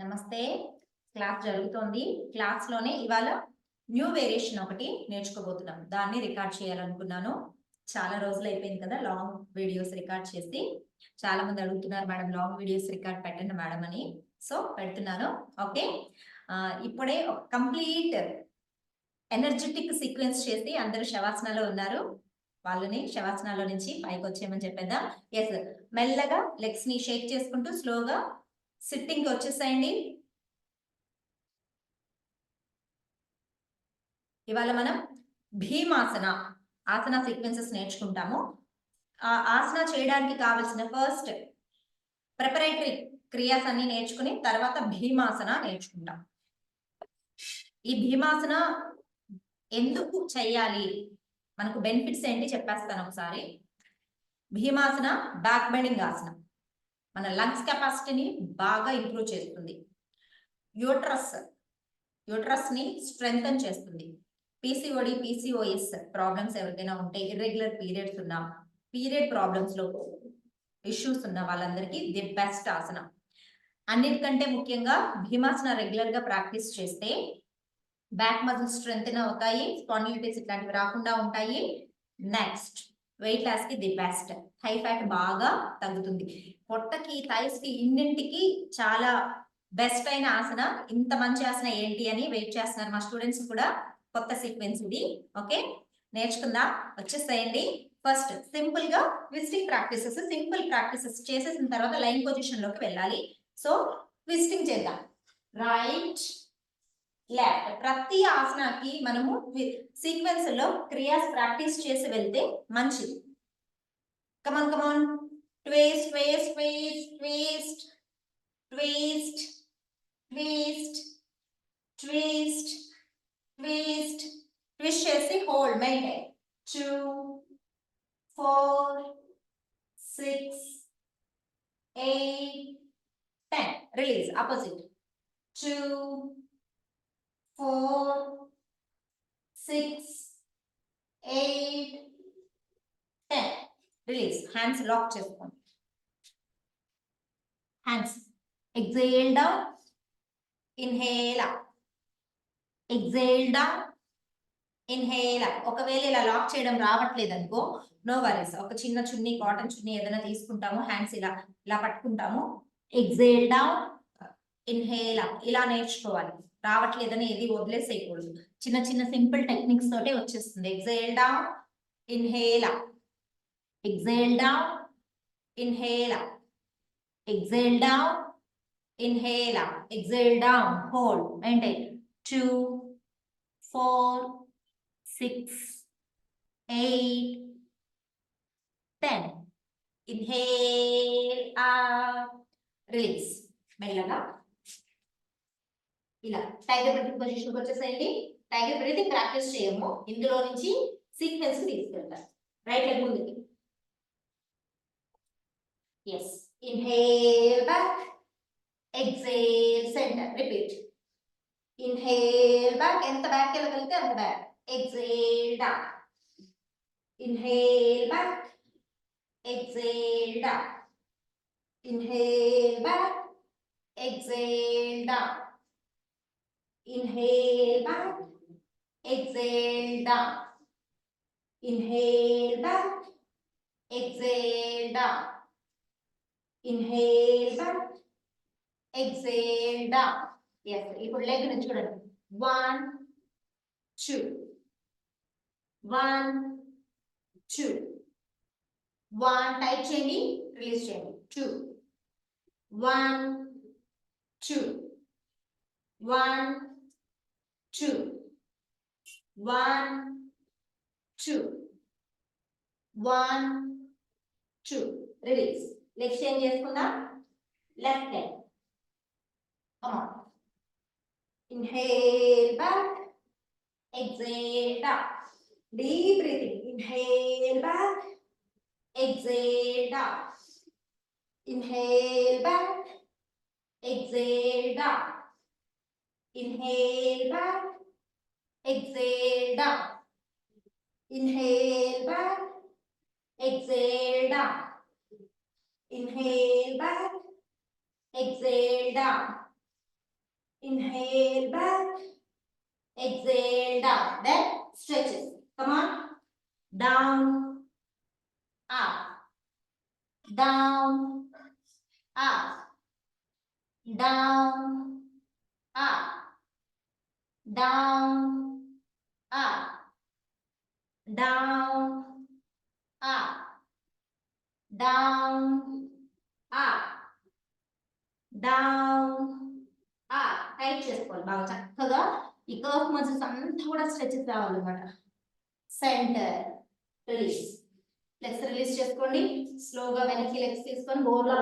నమస్తే. క్లాస్ జరుగుతోంది. క్లాస్లోనే ఇవాళ న్యూ వేరియేషన్ ఒకటి నేర్చుకోబోతున్నాం. దాన్ని రికార్డ్ చేయాలనుకున్నాను. చాలా రోజులు అయిపోయింది కదా లాంగ్ వీడియోస్ రికార్డ్ చేసి. చాలా మంది అడుగుతున్నారు మేడం లాంగ్ వీడియోస్ రికార్డ్ పెట్టండి మేడం అని. సో పెడుతున్నాను. ఓకే? ఇప్పుడే కంప్లీట్ ఎనర్జెటిక్ సీక్వెన్స్ చేసి అందరూ శవాసనాలో ఉన్నారు. వాళ్ళని శవాసనాలో నుంచి పైకి వచ్చేయమని చెప్పేద్దాం ఎస్ మెల్లగా లెగ్స్ని షేక్ చేసుకుంటూ స్లోగా సిట్టింగ్ వచ్చేసేయండి. ఇవాళ మనం భీమాసన ఆసన సీక్వెన్సెస్ నేర్చుకుంటాము. ఆ ఆసన చేయడానికి కావలసిన ఫస్ట్ ప్రిపరేటరీ క్రియాస్ అన్ని నేర్చుకుని తర్వాత భీమాసన నేర్చుకుంటాం. ఈ భీమాసన ఎందుకు చెయ్యాలి మనకు బెనిఫిట్స్ ఏంటి? చెప్పేస్తాను ఒకసారి. భీమాసన బ్యాక్ బెండింగ్ ఆసనం. మన లంగ్స్ కెపాసిటీని బాగా ఇంప్రూవ్ చేస్తుంది. యూట్రస్ యూట్రస్ని స్ట్రెంగ్తన్ చేస్తుంది. పీసీఓడి పీసీఓఎస్ ప్రాబ్లమ్స్ ఎవరికైనా ఉంటే ఇర్రెగ్యులర్ పీరియడ్స్ ఉన్నా పీరియడ్ ప్రాబ్లమ్స్లో ఇష్యూస్ ఉన్న వాళ్ళందరికీ ది బెస్ట్ ఆసనం. అన్నిటికంటే ముఖ్యంగా భీమాసన రెగ్యులర్గా ప్రాక్టీస్ చేస్తే బ్యాక్ మజిల్ స్ట్రెంగ్ అవుతాయి స్పాండిలిటీస్ ఇట్లాంటివి రాకుండా ఉంటాయి. నెక్స్ట్ వెయిట్ లాస్కి ది బెస్ట్. హై ఫ్యాట్ బాగా తగ్గుతుంది. పొట్టకి థైస్కి ఇన్నింటికి చాలా బెస్ట్ అయిన ఆసన ఇంత మంచి ఆసన ఏంటి అని వెయిట్ చేస్తున్నారు మా స్టూడెంట్స్ కూడా కొత్త సీక్వెన్స్ ఇది. ఓకే? నేర్చుకుందాం. వచ్చేసేయండి ఫస్ట్ సింపుల్గా ట్విస్టింగ్ ప్రాక్టీసెస్ సింపుల్ ప్రాక్టీసెస్ చేసేసిన తర్వాత లైన్ పొజిషన్లోకి వెళ్ళాలి. సో ట్విస్టింగ్ చేద్దాం. రైట్. లెఫ్ట్ ప్రతి ఆసనాకి మనము సీక్వెన్స్ లో క్రియాస్ ప్రాక్టీస్ చేసి వెళ్తే మంచిది come on come on twist twist twist twist twist twist twist twist చేసి hold maintain two four six eight ten release opposite to four, six eight ten. Release hands lock చేసుకోండి. Hands exhale down inhale up exhale down inhale ఒకవేళ ఇలా lock చేయడం రావట్లేదు అనుకో no worries ఒక చిన్న చున్నీ cotton చున్నీ ఏదైనా తీసుకుంటాము హ్యాండ్స్ ఇలా ఇలా పట్టుకుంటాము. ఎగ్జేల్ డౌన్ ఇన్హేల్ ఇలా నేర్చుకోవాలి. రావట్లేదని ఏది వదిలేసేయకూడదు. చిన్న చిన్న సింపుల్ టెక్నిక్స్ తోటే వచ్చేస్తుంది. Exhale down inhale exhale down inhale exhale down inhale exhale down hold. Maintain. Two four six eight ten. Inhale release. మెల్లగా. ఇలా టైగర్ బ్రీతింగ్ పొజిషన్ వచ్చేసేయండి టైగర్ బ్రీతింగ్ ప్రాక్టీస్ చేయము ఇందులో నుంచి సీక్వెన్స్ తీసుకెళ్తారు రైట్ లెగ్ ముందుకి yes inhale back exhale centre repeat inhale back ఎంత back వెళ్ళగలిగితే అంత back exhale down inhale back exhale down inhale back exhale down Inhale back. Exhale down. Inhale back. Exhale down. Inhale back. Exhale down. Yes, ఇప్పుడు leg ని చూడండి. 1 2 1 2 1 tight చేయండి, release చేయండి. 2 1 2 1 two, one, two, one, two. Release. Next ఏం చేసుకుందాం. Left hand come on inhale back exhale back deep breathing inhale back exhale down inhale back exhale down Inhale back. Exhale down. Inhale back. Exhale down. Inhale back. Exhale down. inhale back exhale down then stretches come on down up down up down up down up. Down up. Down up. Down up. Tight చేసుకోవాలి బాగా చక్కగా. ఈ curve muscles అంతా కూడా stretches రావాలన్నమాట. Centre release legs release చేసుకోండి. స్లోగా వెనక్కి లెగ్స్ తీసుకొని బోర్లా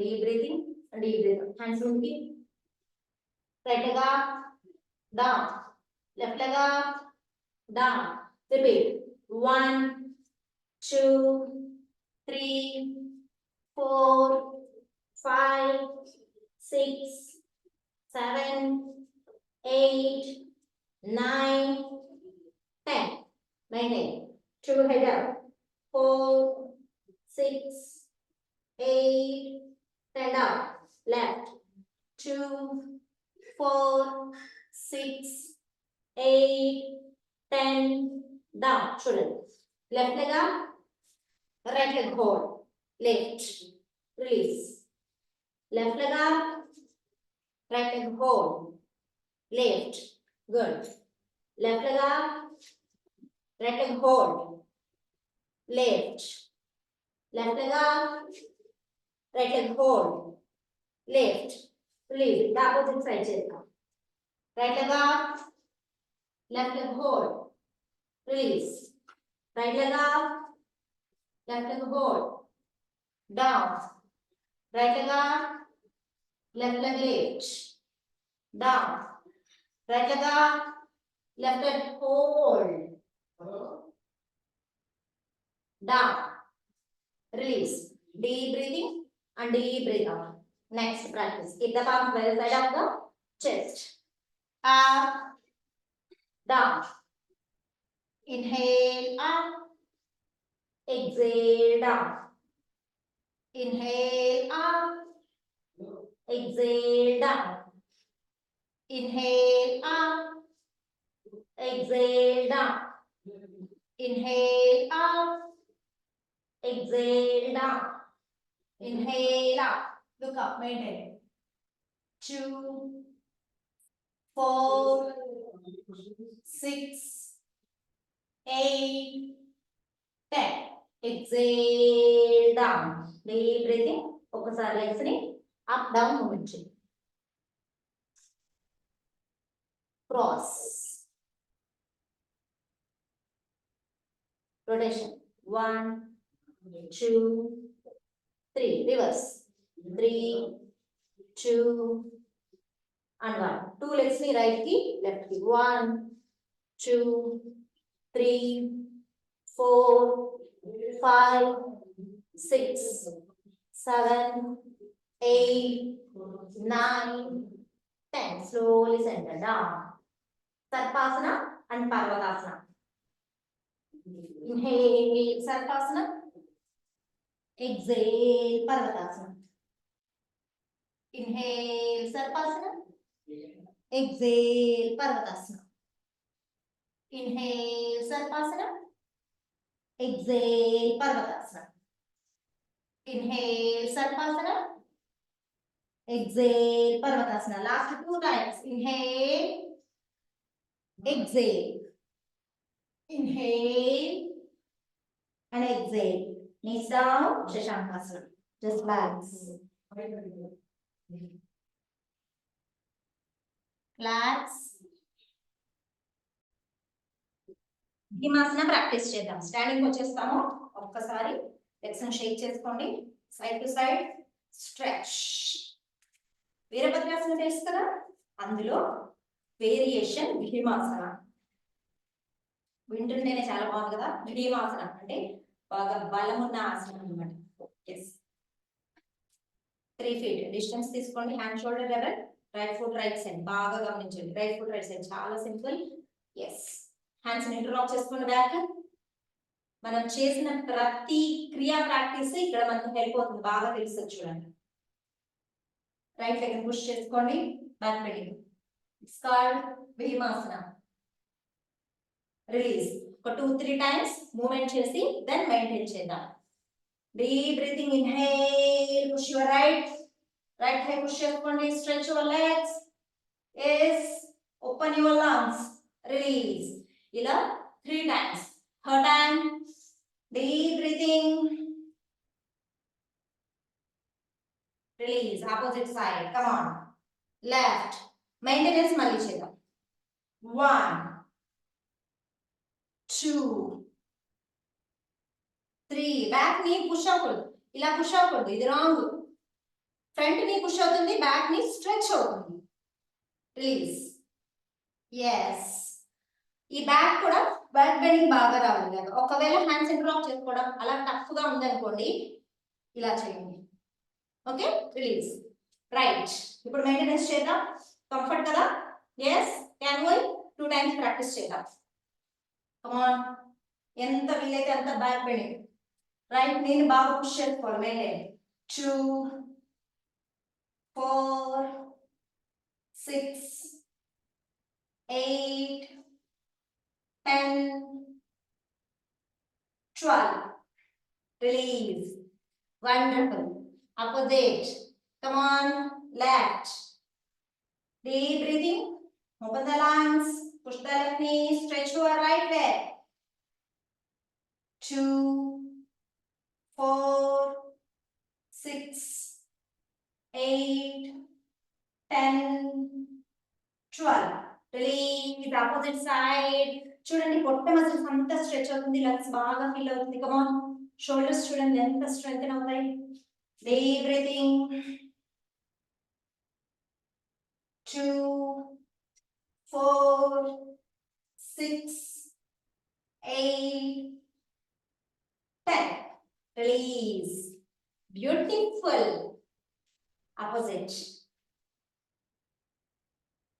deep breathing deep breath hands round ki right leg up down left leg up down repeat one two three four five six seven eight nine ten maintain two head up four six eight ten down. Left. Two, four, six, eight, ten down. Children. Left leg up. Right leg hold. Lift. Release. Left leg up. Right leg hold. Lift. Good. Left leg up. Right leg hold. Lift. Left leg up. Right leg hold. Left. Lead. The opposite side chest. Right leg up. Left leg hold. Release. Right leg up. Left leg hold. Down. Right leg up. Left leg lift. Down. Right leg up. Left leg hold. Down. Release. Deep breathing. And deep breathe out. Next practice. Keep the palm well side of the chest. Up. Down. Inhale up. Exhale down. Inhale up. Exhale down. Inhale up. Exhale down. Inhale up. Exhale down. Inhale up. Look up, maintain. Two, four, six, eight, ten. Exhale down. Deep breathing. ఒకసారి లెగ్స్ని up down movement చేయండి cross rotation one two three. Reverse. Three, two, and one. Two legs ni right ki, left ki. One, two, three, four, five, six, seven, eight, nine, ten. Slowly center down. Sarpasana and Parvatasana. Inhale, Sarpasana. Exhale, Parvatasana. Inhale, Sarpasana. Exhale, Parvatasana. Inhale, Sarpasana. Exhale, Parvatasana. Inhale, Sarpasana. Exhale, Parvatasana. Last two times. Inhale. Exhale. Inhale. And exhale. Knees down. Shashankasana. Just balance. Relax. భీమాసన practice చేద్దాం standing వచ్చేస్తాము ఒక్కసారి legs shake చేసుకోండి side to side stretch వీరభద్రాసన తెలుసు కదా అందులో variation భీమాసన వింటుంటేనే చాలా బాగుంది కదా భీమాసన అంటే బాగా బలమున్న ఆసనం అనమాట ఎస్ త్రీ ఫీట్ డిస్టెన్స్ తీసుకోండి. Hand shoulder level right foot right side బాగా గమనించండి. రైట్ ఫుట్ రైట్ సైడ్ చాలా సింపుల్ ఎస్ హ్యాండ్స్ ఇంటర్లాక్ చేసుకోండి బ్యాక్ మనం చేసిన ప్రతి క్రియా ప్రాక్టీస్ ఇక్కడ మనకు హెల్ప్ అవుతుంది. బాగా తెలుస్తుంది చూడండి. రైట్ లెగ్ పుష్ చేసుకోండి. Back bending it's called భీమాసన release ఒక టూ త్రీ టైమ్స్ మూమెంట్ చేసి దెన్ మెయింటైన్ చేద్దాం deep breathing inhale push your right right high push చేసుకోండి stretch your legs yes open your lungs release ఇలా three times third time deep breathing release opposite side come on left maintenance మళ్ళీ చేద్దాం one two three బ్యాక్ని push అవ్వకూడదు ఇలా push అవ్వకూడదు ఇది wrong ఫ్రంట్ని పుష్ అవుతుంది. బ్యాక్ని స్ట్రెచ్ అవుతుంది. రిలీజ్ ఎస్ ఈ బ్యాక్ కూడా బ్యాక్ బెండింగ్ బాగా రావాలి కదా. ఒకవేళ హ్యాండ్స్ ఆఫ్ చేసుకోవడం అలా టఫ్గా ఉందనుకోండి ఇలా చేయండి. ఓకే రిలీజ్ రైట్ ఇప్పుడు మెయింటెనెన్స్ చేద్దాం. కంఫర్ట్ కదా? Yes can why two times practice చేద్దాం. కమాన్ ఎంత వీలైతే అంత బ్యాక్ బెండింగ్ రైట్ నేను బాగా పుష్ చేసుకోవాలి maintain two four six eight ten twelve release wonderful opposite. Come on, left. Deep breathing. Open the lungs. Push the left knee. Stretch your right leg. Two, four, six, eight, ten, twelve. Release opposite side. చూడండి పొట్ట muscles అంతా stretch అవుతుంది lungs బాగా feel అవుతుంది కమాన్ shoulders చూడండి ఎంత strong అవుతాయి Deep breathing Two, four, six, eight, ten. Release. Beautiful. Opposite.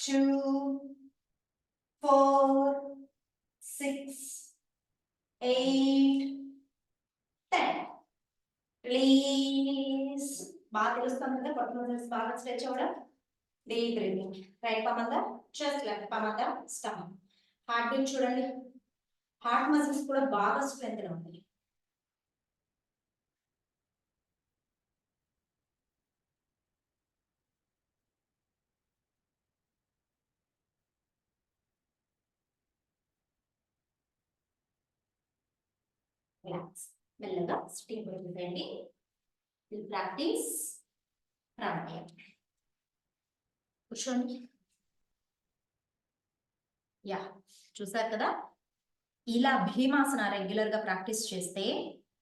Two, four, six, eight, ten. Release బాగా తెలుస్తుంది కదా పొట్ట మజిల్స్ బాగా స్ట్రెచ్ అవ్వడం డీప్ బ్రీతింగ్ రైట్ పమంద చెస్ట్ లెఫ్ట్ పమంద స్టమక్ హార్ట్ బీట్ చూడండి. హార్ట్ మజిల్స్ కూడా బాగా స్ట్రెంత్ ఉంది రిలాక్స్ మెల్లగా స్టీమ్ ప్రాక్టీస్ ప్రాణాయామం కూర్చోండి. యా చూసారు కదా? ఇలా భీమాసన రెగ్యులర్గా ప్రాక్టీస్ చేస్తే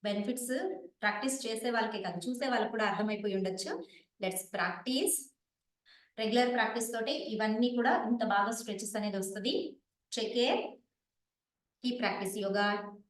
బెనిఫిట్స్ ప్రాక్టీస్ చేసే వాళ్ళకే కాదు చూసే వాళ్ళకి కూడా అర్థమైపోయి ఉండొచ్చు. లెట్స్ ప్రాక్టీస్ రెగ్యులర్ ప్రాక్టీస్ తోటి ఇవన్నీ కూడా ఇంత బాగా స్ట్రెచెస్ అనేది వస్తుంది. Check keep practice yoga